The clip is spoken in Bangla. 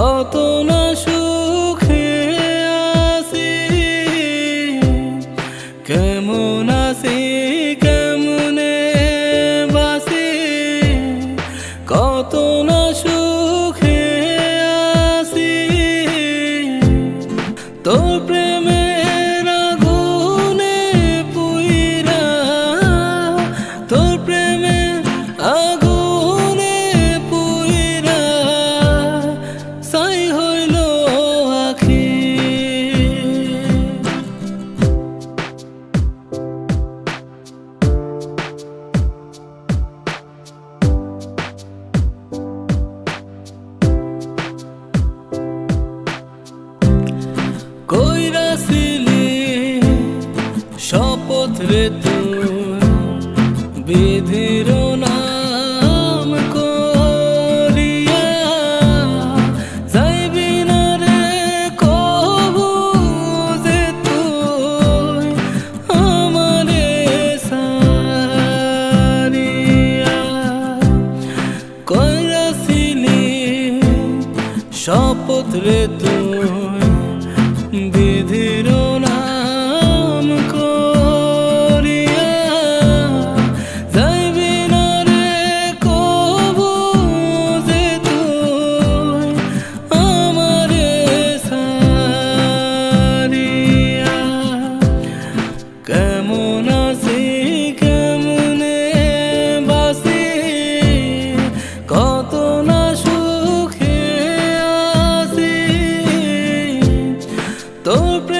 কত না রে তুই বিধির তোর